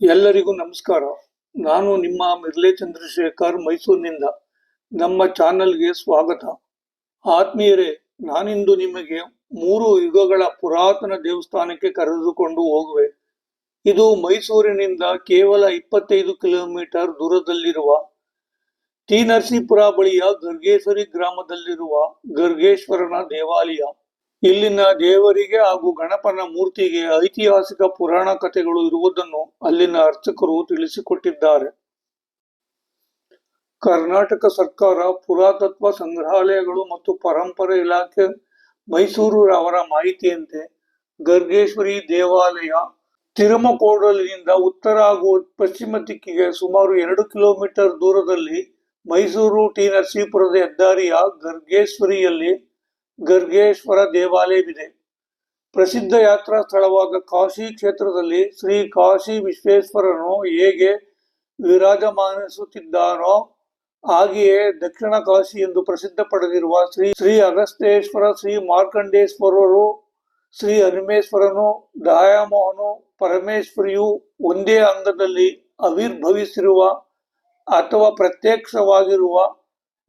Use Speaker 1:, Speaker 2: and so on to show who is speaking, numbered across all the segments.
Speaker 1: ಎಲ್ಲರಿಗೂ ನಮಸ್ಕಾರ. ನಾನು ನಿಮ್ಮ ಮಿರ್ಲೆ ಚಂದ್ರಶೇಖರ್ ಮೈಸೂರಿನಿಂದ ನಮ್ಮ ಚಾನೆಲ್ಗೆ ಸ್ವಾಗತ. ಆತ್ಮೀಯರೇ, ನಾನಿಂದು ನಿಮಗೆ ಮೂರು ಯುಗಗಳ ಪುರಾತನ ದೇವಸ್ಥಾನಕ್ಕೆ ಕರೆದುಕೊಂಡು ಹೋಗುವೆ. ಇದು ಮೈಸೂರಿನಿಂದ ಕೇವಲ ಇಪ್ಪತ್ತೈದು ಕಿಲೋಮೀಟರ್ ದೂರದಲ್ಲಿರುವ ಟಿ ನರಸೀಪುರ ಬಳಿಯ ಗರ್ಗೇಶ್ವರಿ ಗ್ರಾಮದಲ್ಲಿರುವ ಗರ್ಗೇಶ್ವರನ ದೇವಾಲಯ. ಇಲ್ಲಿನ ದೇವರಿಗೆ ಹಾಗೂ ಗಣಪನ ಮೂರ್ತಿಗೆ ಐತಿಹಾಸಿಕ ಪುರಾಣ ಕಥೆಗಳು ಇರುವುದನ್ನು ಅಲ್ಲಿನ ಅರ್ಚಕರು ತಿಳಿಸಿಕೊಟ್ಟಿದ್ದಾರೆ. ಕರ್ನಾಟಕ ಸರ್ಕಾರ ಪುರಾತತ್ವ ಸಂಗ್ರಹಾಲಯಗಳು ಮತ್ತು ಪರಂಪರೆ ಇಲಾಖೆ ಮೈಸೂರು ಅವರ ಮಾಹಿತಿಯಂತೆ ಗರ್ಗೇಶ್ವರಿ ದೇವಾಲಯ ತಿರುಮಕೋಡಲಿನಿಂದ ಉತ್ತರ ಹಾಗೂ ಪಶ್ಚಿಮ ದಿಕ್ಕಿಗೆ ಸುಮಾರು ಎರಡು ಕಿಲೋಮೀಟರ್ ದೂರದಲ್ಲಿ ಮೈಸೂರು ಟಿ ನರಸೀಪುರದ ಹೆದ್ದಾರಿಯ ಗರ್ಗೇಶ್ವರಿಯಲ್ಲಿ ಗರ್ಗೇಶ್ವರ ದೇವಾಲಯವಿದೆ. ಪ್ರಸಿದ್ಧ ಯಾತ್ರಾ ಸ್ಥಳವಾದ ಕಾಶಿ ಕ್ಷೇತ್ರದಲ್ಲಿ ಶ್ರೀ ಕಾಶಿ ವಿಶ್ವೇಶ್ವರನು ಹೇಗೆ ವಿರಾಜಮಾನಿಸುತ್ತಿದ್ದಾನೋ ಹಾಗೆಯೇ ದಕ್ಷಿಣ ಕಾಶಿ ಎಂದು ಪ್ರಸಿದ್ಧ ಪಡೆದಿರುವ ಶ್ರೀ ಶ್ರೀ ಅಗಸ್ತೇಶ್ವರ ಶ್ರೀ ಮಾರ್ಕಂಡೇಶ್ವರರು, ಶ್ರೀ ಹನುಮೇಶ್ವರನು, ದಯಾಮೋಹನು, ಪರಮೇಶ್ವರಿಯು ಒಂದೇ ಅಂಗದಲ್ಲಿ ಅವಿರ್ಭವಿಸಿರುವ ಅಥವಾ ಪ್ರತ್ಯಕ್ಷವಾಗಿರುವ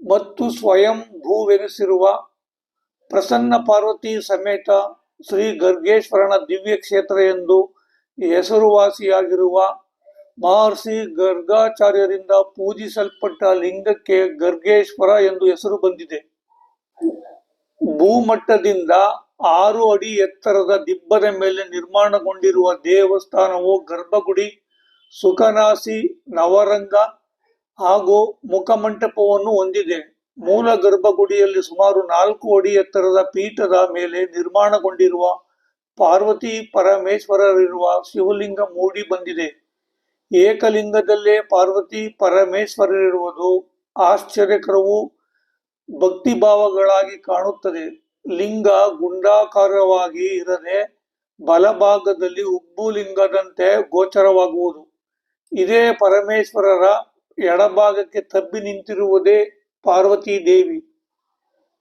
Speaker 1: ಮತ್ತು ಸ್ವಯಂ ಭೂವೆನಿಸಿರುವ ಪ್ರಸನ್ನ ಪಾರ್ವತಿ ಸಮೇತ ಶ್ರೀ ಗರ್ಗೇಶ್ವರನ ದಿವ್ಯ ಕ್ಷೇತ್ರ ಎಂದು ಹೆಸರುವಾಸಿಯಾಗಿರುವ ಮಹರ್ಷಿ ಗರ್ಗಾಚಾರ್ಯರಿಂದ ಪೂಜಿಸಲ್ಪಟ್ಟ ಲಿಂಗಕ್ಕೆ ಗರ್ಗೇಶ್ವರ ಎಂದು ಹೆಸರು ಬಂದಿದೆ. ಭೂಮಟ್ಟದಿಂದ ಆರು ಅಡಿ ಎತ್ತರದ ದಿಬ್ಬದ ಮೇಲೆ ನಿರ್ಮಾಣಗೊಂಡಿರುವ ದೇವಸ್ಥಾನವು ಗರ್ಭಗುಡಿ ಸುಖನಾಸಿ ನವರಂಗ ಹಾಗೂ ಮುಖಮಂಟಪವನ್ನು ಹೊಂದಿದೆ. ಮೂಲ ಗರ್ಭಗುಡಿಯಲ್ಲಿ ಸುಮಾರು ನಾಲ್ಕು ಅಡಿ ಎತ್ತರದ ಪೀಠದ ಮೇಲೆ ನಿರ್ಮಾಣಗೊಂಡಿರುವ ಪಾರ್ವತಿ ಪರಮೇಶ್ವರರಿರುವ ಶಿವಲಿಂಗ ಮೂಡಿ ಬಂದಿದೆ. ಏಕಲಿಂಗದಲ್ಲೇ ಪಾರ್ವತಿ ಪರಮೇಶ್ವರರಿರುವುದು ಆಶ್ಚರ್ಯಕರವೂ ಭಕ್ತಿಭಾವಗಳಾಗಿ ಕಾಣುತ್ತದೆ. ಲಿಂಗ ಗುಂಡಾಕಾರವಾಗಿ ಇರದೆ ಬಲಭಾಗದಲ್ಲಿ ಉಬ್ಬು ಲಿಂಗದಂತೆ ಗೋಚರವಾಗುವುದು. ಇದೇ ಪರಮೇಶ್ವರರ ಎಡಭಾಗಕ್ಕೆ ತಬ್ಬಿ ನಿಂತಿರುವುದೇ ಪಾರ್ವತಿ ದೇವಿ.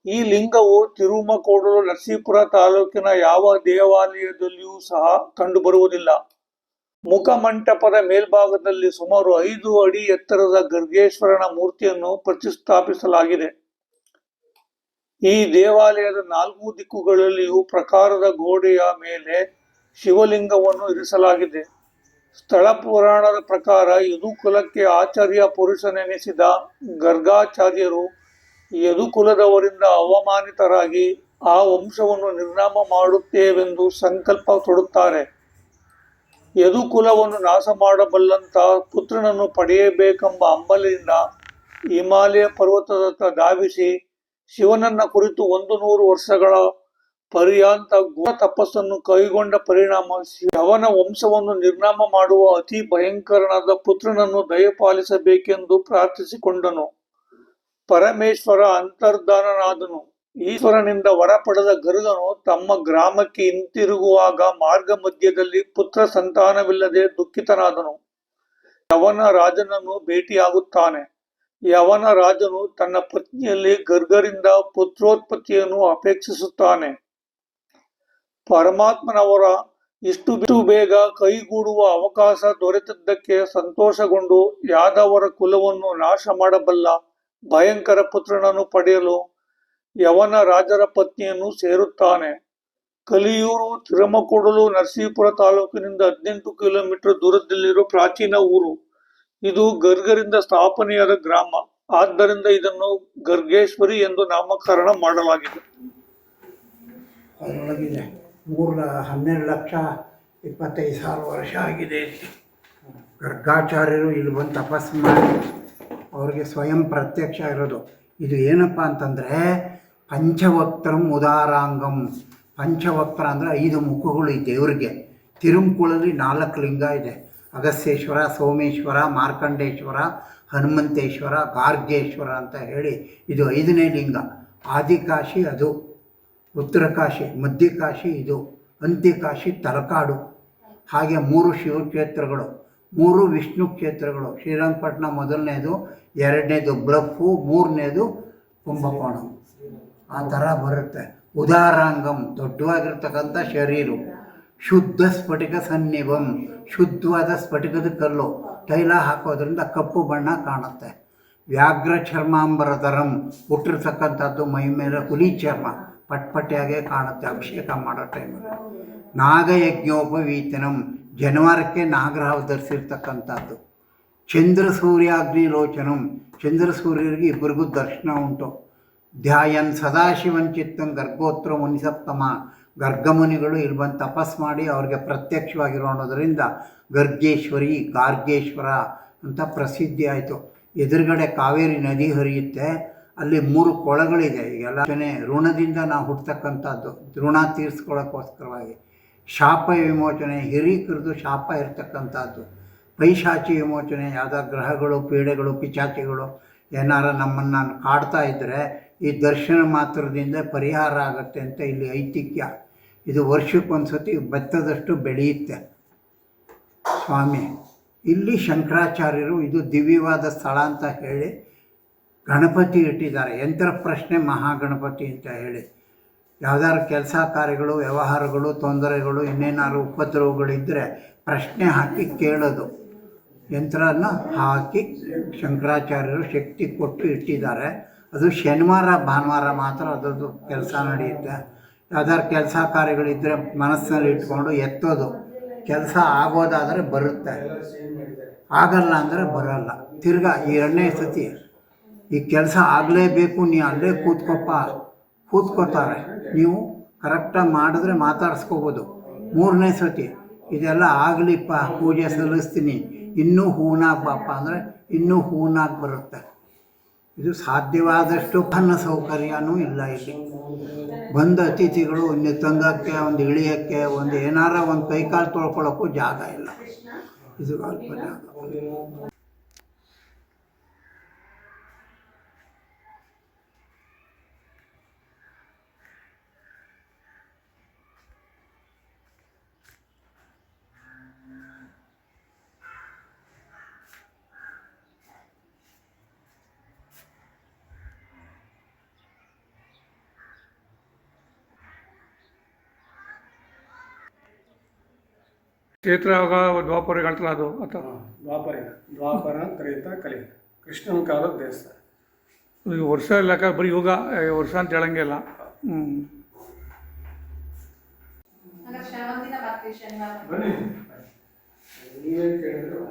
Speaker 1: ಈ ಲಿಂಗವು ತಿರುಮಕೋಡಲು ನರಸೀಪುರ ತಾಲೂಕಿನ ಯಾವ ದೇವಾಲಯದಲ್ಲಿಯೂ ಸಹ ಕಂಡುಬರುವುದಿಲ್ಲ. ಮುಖಮಂಟಪದ ಮೇಲ್ಭಾಗದಲ್ಲಿ ಸುಮಾರು ಐದು ಅಡಿ ಎತ್ತರದ ಗರ್ಗೇಶ್ವರನ ಮೂರ್ತಿಯನ್ನು ಪ್ರತಿಷ್ಠಾಪಿಸಲಾಗಿದೆ. ಈ ದೇವಾಲಯದ ನಾಲ್ಕು ದಿಕ್ಕುಗಳಲ್ಲಿಯೂ ಪ್ರಕಾರದ ಗೋಡೆಯ ಮೇಲೆ ಶಿವಲಿಂಗವನ್ನು ಇರಿಸಲಾಗಿದೆ. ಸ್ಥಳ ಪುರಾಣದ ಪ್ರಕಾರ ಯದುಕುಲಕ್ಕೆ ಆಚಾರ್ಯ ಪುರುಷನೆನಿಸಿದ ಗರ್ಗಾಚಾರ್ಯರು ಯದುಕುಲದವರಿಂದ ಅವಮಾನಿತರಾಗಿ ಆ ವಂಶವನ್ನು ನಿರ್ನಾಮ ಮಾಡುತ್ತೇವೆಂದು ಸಂಕಲ್ಪ ತೊಡುತ್ತಾರೆ. ಯದುಕುಲವನ್ನು ನಾಶ ಮಾಡಬಲ್ಲಂತ ಪುತ್ರನನ್ನು ಪಡೆಯಬೇಕೆಂಬ ಹಂಬಲಿನಿಂದ ಹಿಮಾಲಯ ಪರ್ವತದತ್ತ ಧಾವಿಸಿ ಶಿವನನ್ನ ಕುರಿತು ಒಂದು ನೂರು ವರ್ಷಗಳ ಪರ್ಯಾಂತ ಘೋರ ತಪಸ್ಸನ್ನು ಕೈಗೊಂಡ ಪರಿಣಾಮ ಯವನ ವಂಶವನ್ನು ನಿರ್ನಾಮ ಮಾಡುವ ಅತಿ ಭಯಂಕರನಾದ ಪುತ್ರನನ್ನು ದಯಪಾಲಿಸಬೇಕೆಂದು ಪ್ರಾರ್ಥಿಸಿಕೊಂಡನು. ಪರಮೇಶ್ವರ ಅಂತರ್ಧಾನನಾದನು. ಈಶ್ವರನಿಂದ ವರ ಪಡೆದ ಗರುಡನು ತಮ್ಮ ಗ್ರಾಮಕ್ಕೆ ಹಿಂತಿರುಗುವಾಗ ಮಾರ್ಗ ಮಧ್ಯದಲ್ಲಿ ಪುತ್ರ ಸಂತಾನವಿಲ್ಲದೆ ದುಃಖಿತನಾದನು. ಯವನ ರಾಜನನ್ನು ಭೇಟಿಯಾಗುತ್ತಾನೆ. ಯವನ ರಾಜನು ತನ್ನ ಪತ್ನಿಯಲ್ಲಿ ಗರ್ಗರಿಂದ ಪುತ್ರೋತ್ಪತ್ತಿಯನ್ನು ಅಪೇಕ್ಷಿಸುತ್ತಾನೆ. ಪರಮಾತ್ಮನವರ ಇಷ್ಟು ಬಿಟ್ಟು ಬೇಗ ಕೈಗೂಡುವ ಅವಕಾಶ ದೊರೆತದ್ದಕ್ಕೆ ಸಂತೋಷಗೊಂಡು ಯಾದವರ ಕುಲವನ್ನು ನಾಶ ಮಾಡಬಲ್ಲ ಭಯಂಕರ ಪುತ್ರನನ್ನು ಪಡೆಯಲು ಯವನ ರಾಜರ ಪತ್ನಿಯನ್ನು ಸೇರುತ್ತಾನೆ. ಕಲಿಯೂರು, ತಿರುಮಕೂಡಲು ನರಸೀಪುರ ತಾಲೂಕಿನಿಂದ ಹದಿನೆಂಟು ಕಿಲೋಮೀಟರ್ ದೂರದಲ್ಲಿರುವ ಪ್ರಾಚೀನ ಊರು. ಇದು ಗರ್ಗರಿಂದ ಸ್ಥಾಪನೆಯಾದ ಗ್ರಾಮ. ಆದ್ದರಿಂದ ಇದನ್ನು ಗರ್ಗೇಶ್ವರಿ ಎಂದು ನಾಮಕರಣ ಮಾಡಲಾಗಿದೆ.
Speaker 2: ಮೂರು ಹನ್ನೆರಡು ಲಕ್ಷ ಇಪ್ಪತ್ತೈದು ಸಾವಿರ ವರ್ಷ ಆಗಿದೆ. ಗರ್ಗಾಚಾರ್ಯರು ಇಲ್ಲಿ ಬಂದು ತಪಸ್ಸು ಮಾಡಿ ಅವರಿಗೆ ಸ್ವಯಂ ಪ್ರತ್ಯಕ್ಷ ಇರೋದು. ಇದು ಏನಪ್ಪ ಅಂತಂದರೆ ಪಂಚವಕ್ತರಂ ಉದಾರಾಂಗಂ. ಪಂಚವಕ್ತ್ರ ಅಂದರೆ ಐದು ಮುಖಗಳು ಈ ದೇವರಿಗೆ. ತಿರುಮುಕುಳಲ್ಲಿ ನಾಲ್ಕು ಲಿಂಗ ಇದೆ. ಅಗಸ್ಯೇಶ್ವರ ಸೋಮೇಶ್ವರ, ಮಾರ್ಕಂಡೇಶ್ವರ, ಹನುಮಂತೇಶ್ವರ ಗಾರ್ಗೇಶ್ವರ ಅಂತ ಹೇಳಿ ಇದು ಐದನೇ ಲಿಂಗ. ಆದಿಕಾಶಿ ಅದು. ಉತ್ತರಕಾಶಿ ಮಧ್ಯಕಾಶಿ ಇದು ಅಂತ್ಯಕಾಶಿ ತಲಕಾಡು. ಹಾಗೆ ಮೂರು ಶಿವಕ್ಷೇತ್ರಗಳು, ಮೂರು ವಿಷ್ಣು ಕ್ಷೇತ್ರಗಳು. ಶ್ರೀರಂಗಪಟ್ಟಣ ಮೊದಲನೇದು, ಎರಡನೇದು ಬ್ಲಫು ಮೂರನೇದು ಕುಂಭಕೋಣ. ಆ ಥರ ಬರುತ್ತೆ. ಉದಾರಾಂಗಂ, ದೊಡ್ಡವಾಗಿರ್ತಕ್ಕಂಥ ಶರೀರ. ಶುದ್ಧ ಸ್ಫಟಿಕ ಸನ್ನಿಭಂ, ಶುದ್ಧವಾದ ಸ್ಫಟಿಕದ ಕಲ್ಲು. ತೈಲ ಹಾಕೋದ್ರಿಂದ ಕಪ್ಪು ಬಣ್ಣ ಕಾಣುತ್ತೆ. ವ್ಯಾಘ್ರ ಚರ್ಮಾಂಬರಧರಂ ಹುಟ್ಟಿರ್ತಕ್ಕಂಥದ್ದು ಮೈ ಮೇಲೆ ಹುಲಿ ಚರ್ಮ. ಪಟ್ಪಟ್ಟಿಯಾಗೆ ಕಾಣುತ್ತೆ, ಅಭಿಷೇಕ ಮಾಡೋ ಟೈಮಲ್ಲಿ ನಾಗಯಜ್ಞೋಪವೀತನಂ ಜನವಾರಕ್ಕೆ ನಾಗರಹ ಧರಿಸಿರ್ತಕ್ಕಂಥದ್ದು ಚಂದ್ರ ಸೂರ್ಯಾಗ್ನಿ ಲೋಚನಂ ಚಂದ್ರ ಸೂರ್ಯರಿಗೆ ಇಬ್ಬರಿಗೂ ದರ್ಶನ ಉಂಟು. ಧ್ಯಾಯನ್ ಸದಾಶಿವನ್ ಚಿತ್ತಂ ಗರ್ಗೋತ್ರ ಮುನಿಸಪ್ತಮ ಗರ್ಗಮುನಿಗಳು ಇಲ್ಲಿ ಬಂದು ತಪಸ್ ಮಾಡಿ ಅವ್ರಿಗೆ ಪ್ರತ್ಯಕ್ಷವಾಗಿರೋದ್ರಿಂದ ಗರ್ಗೇಶ್ವರಿ, ಗಾರ್ಗೇಶ್ವರ ಅಂತ ಪ್ರಸಿದ್ಧಿ ಆಯಿತು. ಎದುರುಗಡೆ ಕಾವೇರಿ ನದಿ ಹರಿಯುತ್ತೆ. ಅಲ್ಲಿ ಮೂರು ಕೊಳಗಳಿದೆ ಎಲ್ಲ ಋಣದಿಂದ ನಾವು ಹುಟ್ಟತಕ್ಕಂಥದ್ದು. ಋಣ ತೀರಿಸ್ಕೊಳ್ಳೋಕ್ಕೋಸ್ಕರವಾಗಿ ಶಾಪ ವಿಮೋಚನೆ ಹಿರೀಕರದು ಶಾಪ ಇರತಕ್ಕಂಥದ್ದು. ಪೈಶಾಚಿ ವಿಮೋಚನೆ ಯಾವುದೋ ಗ್ರಹಗಳು, ಪೀಡೆಗಳು ಪಿಚಾಚಿಗಳು ಏನಾರ ನಮ್ಮನ್ನು ಕಾಡ್ತಾ ಇದ್ದರೆ ಈ ದರ್ಶನ ಮಾತ್ರದಿಂದ ಪರಿಹಾರ ಆಗುತ್ತೆ ಅಂತ ಇಲ್ಲಿ ಐತಿಹ್ಯ. ಇದು ವರ್ಷಕ್ಕೊಂದ್ಸತಿ ಭತ್ತದಷ್ಟು ಬೆಳೆಯುತ್ತೆ. ಸ್ವಾಮಿ, ಇಲ್ಲಿ ಶಂಕರಾಚಾರ್ಯರು ಇದು ದಿವ್ಯವಾದ ಸ್ಥಳ ಅಂತ ಹೇಳಿ ಗಣಪತಿ ಇಟ್ಟಿದ್ದಾರೆ. ಯಂತ್ರ ಪ್ರಶ್ನೆ ಮಹಾಗಣಪತಿ ಅಂತ ಹೇಳಿ. ಯಾವ್ದಾದ್ರು ಕೆಲಸ ಕಾರ್ಯಗಳು, ವ್ಯವಹಾರಗಳು, ತೊಂದರೆಗಳು, ಇನ್ನೇನಾದ್ರು ಉಪದ್ರವಗಳಿದ್ದರೆ ಪ್ರಶ್ನೆ ಹಾಕಿ ಕೇಳೋದು. ಯಂತ್ರನ ಹಾಕಿ ಶಂಕರಾಚಾರ್ಯರು ಶಕ್ತಿ ಕೊಟ್ಟು ಇಟ್ಟಿದ್ದಾರೆ. ಅದು ಶನಿವಾರ, ಭಾನುವಾರ ಮಾತ್ರ ಅದರದ್ದು ಕೆಲಸ ನಡೆಯುತ್ತೆ. ಯಾವ್ದಾದ್ರು ಕೆಲಸ ಕಾರ್ಯಗಳಿದ್ದರೆ ಮನಸ್ಸಿನಲ್ಲಿ ಇಟ್ಕೊಂಡು ಎತ್ತೋದು. ಕೆಲಸ ಆಗೋದಾದರೆ ಬರುತ್ತೆ. ಆಗಲ್ಲ ಅಂದರೆ ಬರಲ್ಲ. ತಿರ್ಗಾ ಎರಡನೇ ಸತಿ ಈ ಕೆಲಸ ಆಗಲೇಬೇಕು, ನೀ ಅಲ್ಲೇ ಕೂತ್ಕೊಪ್ಪ. ಕೂತ್ಕೋತಾರೆ. ನೀವು ಕರೆಕ್ಟಾಗಿ ಮಾಡಿದ್ರೆ ಮಾತಾಡಿಸ್ಕೋಬೋದು. ಮೂರನೇ ಸತಿ, ಇದೆಲ್ಲ ಆಗಲಿಪ್ಪ, ಪೂಜೆ ಸಲ್ಲಿಸ್ತೀನಿ. ಇನ್ನೂ ಹೂನಾಗಿ ಬಾಪ ಅಂದರೆ ಇನ್ನೂ ಹೂನಾಗಿ ಬರುತ್ತೆ. ಇದು ಸಾಧ್ಯವಾದಷ್ಟು ಅನ್ನ ಸೌಕರ್ಯನೂ ಇಲ್ಲ ಇಲ್ಲಿ. ಬಂದ ಅತಿಥಿಗಳು, ಒಂದು ತಂಗಕ್ಕೆ, ಒಂದು ಇಳಿಯೋಕ್ಕೆ, ಒಂದು ಏನಾರ ಒಂದು ಕೈಕಾಲು ತೊಳ್ಕೊಳ್ಳೋಕ್ಕೂ ಜಾಗ ಇಲ್ಲ. ಇದು ಅಲ್ಪ ಜಾಗ
Speaker 1: ಕ್ಷೇತ್ರ ಯಾವಾಗ ದ್ವಾಪರ ಹೇಳ್ತಾರ ಅದು ಅಥವಾ
Speaker 3: ದ್ವಾಪರ ದ್ವಾಪರ ತ್ರೇತ ಕಲಿ ಕೃಷ್ಣನ ಕಾಲದ ದೇವಸ್ಥಾನ.
Speaker 1: ಈಗ ವರ್ಷ ಲೆಕ್ಕ ಬರೀ ಯೋಗ ವರ್ಷ ಅಂತ ಹೇಳಂಗೆ ಇಲ್ಲ. ಹ್ಞೂ
Speaker 3: ನೀವೇ ಕೇಳಿದ್ರು.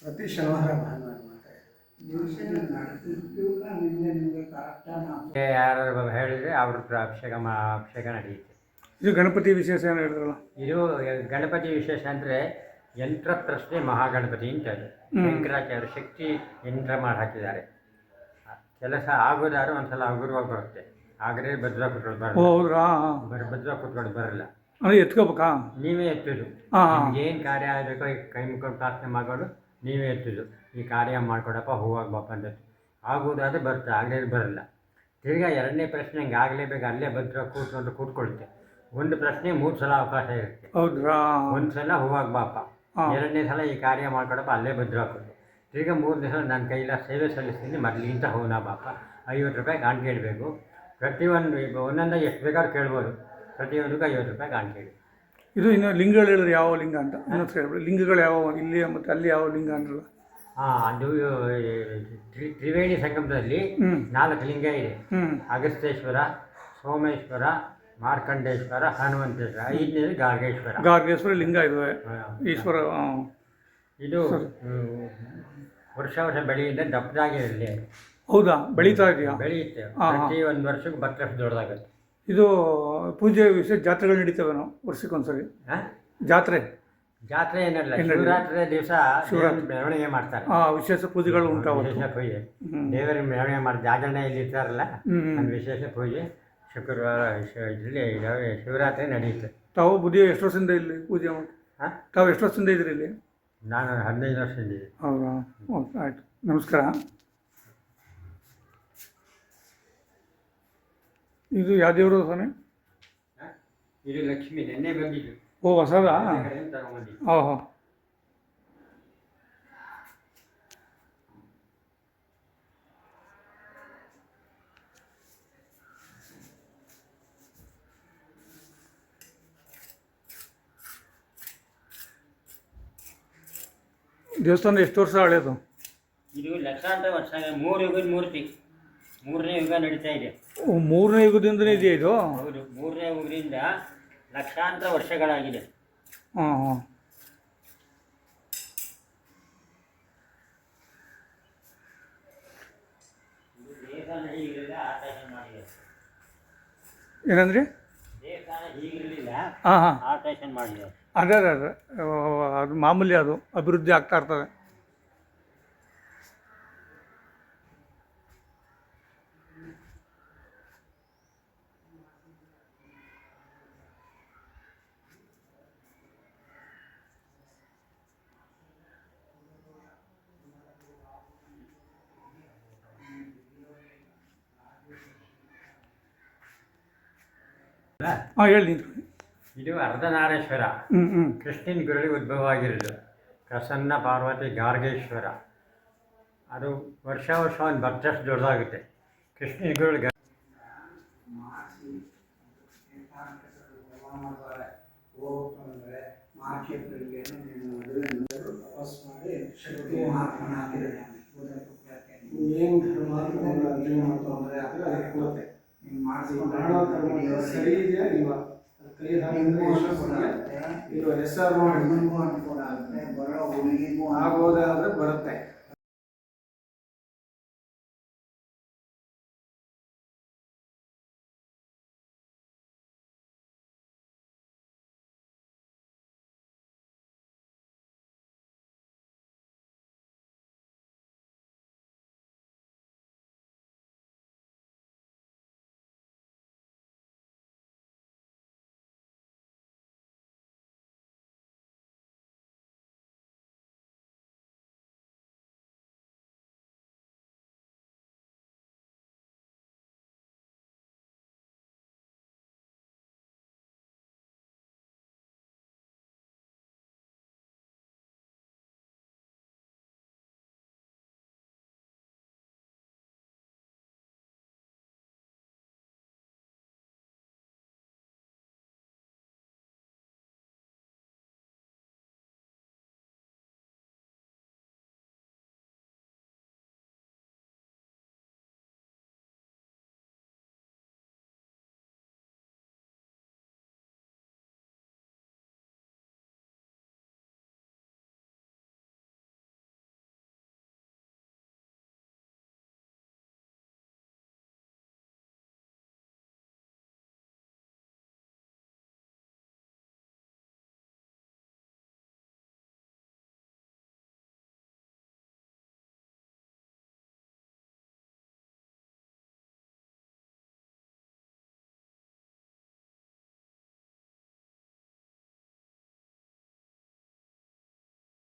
Speaker 3: ಪ್ರತಿ ಶನಿವಾರ ಭಾನುವಾರ
Speaker 4: ಯಾರು ಹೇಳಿದರೆ ಅವ್ರ ಅಭಿಷೇಕ ಅಭಿಷೇಕ ನಡೆಯುತ್ತೆ.
Speaker 1: ಇದು ಗಣಪತಿ ವಿಶೇಷ ಏನು ಹೇಳಿದ್ರಲ್ಲ?
Speaker 4: ಇದು ಗಣಪತಿ ವಿಶೇಷ ಅಂದರೆ ಯಂತ್ರ ಪ್ರಶ್ನೆ ಮಹಾಗಣಪತಿ ಅಂತ ಅದು. ಶಂಕರಾಚಾರ್ಯ ಶಕ್ತಿ ಯಂತ್ರ ಮಾಡಿ ಹಾಕಿದ್ದಾರೆ. ಕೆಲಸ ಆಗೋದಾದ್ರೆ ಒಂದ್ಸಲ ಹಗುರವಾಗಿ ಬರುತ್ತೆ. ಆಗಲೇ ಭದ್ರ ಕುತ್ಕೊಂಡು
Speaker 1: ಓ
Speaker 4: ಬರಲ್ಲ
Speaker 1: ಹೌದ್ರಾ
Speaker 4: ಭದ್ರ ಕುತ್ಕೊಂಡು ಬರಲ್ಲ.
Speaker 1: ಎತ್ಕೋಬೇಕಾ?
Speaker 4: ನೀವೇ ಎತ್ತುದು. ಏನ್ ಕಾರ್ಯ ಆಗಬೇಕು ಕೈ ಮುಕ್ಕೊಂಡು ಪ್ರಾರ್ಥನೆ ಮಾಡೋದು ನೀವೇ ಎತ್ತುದು. ಈ ಕಾರ್ಯ ಮಾಡ್ಕೊಡಪ್ಪ ಹೂವಾಗಿ ಬಾಪ ಅಂತ. ಆಗೋದಾದ್ರೆ ಬರುತ್ತೆ ಆಗಲೇ ಬರಲ್ಲ. ತಿರ್ಗಾ ಎರಡನೇ ಪ್ರಶ್ನೆ ಹಂಗೆ ಆಗಲೇಬೇಕು ಅಲ್ಲೇ ಭದ್ರ ಕೂತ್ಕೊಂಡು ಕೂತ್ಕೊಳ್ಳುತ್ತೆ. ಒಂದು ಪ್ರಶ್ನೆ ಮೂರು ಸಲ ಅವಕಾಶ ಇರುತ್ತೆ.
Speaker 1: ಹೌದ್ರಾ?
Speaker 4: ಒಂದು ಸಲ ಹೂವಾಗ ಬಾಪ
Speaker 1: ಹಾ.
Speaker 4: ಎರಡನೇ ಸಲ ಈ ಕಾರ್ಯ ಮಾಡ್ಕೊಡಪ್ಪ ಅಲ್ಲೇ ಭದ್ರ ಹಾಕೋದು ತಿರ್ಗಾ ಮೂರನೇ ಸಲ ನನ್ನ ಕೈಲ ಸೇವೆ ಸಲ್ಲಿಸ್ತೀನಿ ಮೊದಲಿಗಿಂತ ಹೂನ ಬಾಪ ಐವತ್ತು ರೂಪಾಯಿ ಗಾಂಡ್ ಕೇಳಬೇಕು. ಪ್ರತಿಯೊಂದು ಈಗ ಒಂದೊಂದ ಎಷ್ಟು ಬೇಕಾದ್ರೂ ಕೇಳ್ಬೋದು. ಪ್ರತಿಯೊಂದಕ್ಕೂ ಐವತ್ತು ರೂಪಾಯಿ ಗಾಂಡ್ ಕೇಳಿ.
Speaker 1: ಇದು ಇನ್ನು ಲಿಂಗಗಳು ಹೇಳಿದ್ರೆ ಯಾವ ಲಿಂಗ ಅಂತ? ಇನ್ನೊಂದು ಹೇಳ್ಬಿಡಿ. ಲಿಂಗಗಳು ಯಾವ ಇಲ್ಲಿ ಮತ್ತು ಅಲ್ಲಿ ಯಾವ ಲಿಂಗ ಅಂದ್ರಲ್ಲ?
Speaker 4: ಹಾಂ ಅದು ಈ ತ್ರಿ- ತ್ರಿವೇಣಿ ಸಂಗಮದಲ್ಲಿ ನಾಲ್ಕು ಲಿಂಗ ಇದೆ. ಅಗಸ್ತೇಶ್ವರ ಸೋಮೇಶ್ವರ ಮಾರ್ಕಂಡೇಶ್ವರ ಹನುಮಂತೇಶ್ವರ ಐದನೇದು ಗಾರ್ಗೇಶ್ವರ.
Speaker 1: ಗಾರ್ಗೇಶ್ವರ ಲಿಂಗ ಇದೆ ಈಶ್ವರ
Speaker 4: ಇದು ವರ್ಷ ವರ್ಷ ಬೆಳೆಯಿಂದ ದಪ್ಪದಾಗಿರಲಿ
Speaker 1: ಹೌದಾ? ಬೆಳೀತಾ ಇದೆಯಾ?
Speaker 4: ಬೆಳೆಯುತ್ತೆ. ಪ್ರತಿ ಒಂದು ವರ್ಷಕ್ಕೆ ಬತ್ತರಷ್ಟು ದೊಡ್ಡದಾಗುತ್ತೆ.
Speaker 1: ಇದು ಪೂಜೆ ವಿಶೇಷ ಜಾತ್ರೆಗಳು ನಡೀತವೆ ನಾವು ವರ್ಷಕ್ಕೊಂದ್ಸರಿ.
Speaker 4: ಹಾಂ?
Speaker 1: ಜಾತ್ರೆ?
Speaker 4: ಜಾತ್ರೆ ಏನಲ್ಲ. ಶಿವರಾತ್ರಿ ದಿವಸ
Speaker 1: ಶಿವರಾತ್ರಿ.
Speaker 4: ಮೆರವಣಿಗೆ ಮಾಡ್ತಾರೆ.
Speaker 1: ವಿಶೇಷ ಪೂಜೆಗಳು ಉಂಟು
Speaker 4: ವಿಶೇಷ ಪೂಜೆ.
Speaker 1: ದೇವರ
Speaker 4: ದೇವರಿಗೆ ಮೆರವಣಿಗೆ ಮಾಡಿ ಜಾಗರಣೆಯಲ್ಲಿ ಇರ್ತಾರಲ್ಲ. ವಿಶೇಷ ಪೂಜೆ. ಶುಕ್ರವಾರ ಶ- ಇಲ್ಲಿ ಯಾವ- ಶಿವರಾತ್ರಿ ನಡೆಯುತ್ತೆ.
Speaker 1: ತಾವು ಬುದ್ಧಿ ಎಷ್ಟು ವರ್ಷದಿಂದ ಇಲ್ಲಿ ಪೂಜೆ ಮಾಡಿ
Speaker 4: ಹಾಂ
Speaker 1: ತಾವು ಎಷ್ಟು ವರ್ಷದಿಂದ ಇದ್ರಿ ಇಲ್ಲಿ?
Speaker 4: ನಾನು ಹದಿನೈದು ವರ್ಷದಿಂದ
Speaker 1: ಹೌದಾ? ಓಕೆ ಆಯಿತು. ನಮಸ್ಕಾರ. ಇದು ಯಾವ ದೇವರು ಸ್ವಾಮಿ?
Speaker 4: ಇದು ಲಕ್ಷ್ಮಿ ನೆನ್ನೆ ಬಂದಿದ್ದು.
Speaker 1: ಓ ಹೊಸದಾ?
Speaker 4: ಬೇರೆ ಕಡೆಯಿಂದ
Speaker 1: ದೇವಸ್ಥಾನ ಎಷ್ಟು ವರ್ಷ ಹಳೇದು?
Speaker 4: ಇದು ಲಕ್ಷಾಂತರ ವರ್ಷ ಮೂರು ಯುಗದ ಮೂರ್ತಿ. ಮೂರನೇ ಯುಗ ನಡೀತಾ ಇದೆ.
Speaker 1: ಓ, ಮೂರನೇ ಯುಗದಿಂದನೇ ಇದೆ ಇದು?
Speaker 4: ಹೌದು ಮೂರನೇ ಯುಗದಿಂದ ಲಕ್ಷಾಂತರ ವರ್ಷಗಳಾಗಿದೆ.
Speaker 1: ಹಾಂ ಹಾಂ.
Speaker 4: ದೇವಸ್ಥಾನ ಹೀಗಿರಲಿಲ್ಲ ಆಲ್ಟ್ರೇಷನ್ ಮಾಡಿದೆ
Speaker 1: ಏನಂದ್ರಿ?
Speaker 4: ದೇವಸ್ಥಾನ
Speaker 1: ಹಾಂ ಹಾಂ.
Speaker 4: ಆಲ್ಟ್ರೇಷನ್ ಮಾಡಿದೆ
Speaker 1: ಅದೇ ಅದೇ ಅದೇ. ಅದು ಮಾಮೂಲಿ ಅದು ಅಭಿವೃದ್ಧಿ ಆಗ್ತಾ ಇರ್ತದೆ. ಹಾಂ ಹೇಳಿ
Speaker 4: ಇದು ಅರ್ಧನಾರೇಶ್ವರ. ಕೃಷ್ಣನ್ ಗುರುಳಿ ಉದ್ಭವ ಆಗಿರೋದು. ಪ್ರಸನ್ನ ಪಾರ್ವತಿ ಗಾರ್ಗೇಶ್ವರ. ಅದು ವರ್ಷ ವರ್ಷ ಒಂದು ಬರ್ತಷ್ಟು ದೊಡ್ಡದಾಗುತ್ತೆ. ಕೃಷ್ಣನ್ ಗುರುಳಿ.
Speaker 3: ಏನು ಧರ್ಮ ತಗೊಂಡು ಅರ್ಜುನ ಅಂದರೆ ಅದಕ್ಕೆ ಅದಕ್ಕೆ ಕೊಡುತ್ತೆ
Speaker 2: ನೀನು
Speaker 3: ಮಾಡಿಸಿ ಮಾಡೋ ಕರ್ಮ ಸರಿ ಇದೆಯಾ? ಇಲ್ವಾ ಅದು ಎಸ್ ಆರ್ ಹೆಸರು ಮಾಡಿ
Speaker 2: ಹೆಣ್ಣಿಗೂ ಅನುಕೂಲ ಆಗುತ್ತೆ ಬರೋ ಹುಡುಗಿಗೂ
Speaker 3: ಆಗೋದಾದ್ರೆ ಬರುತ್ತೆ.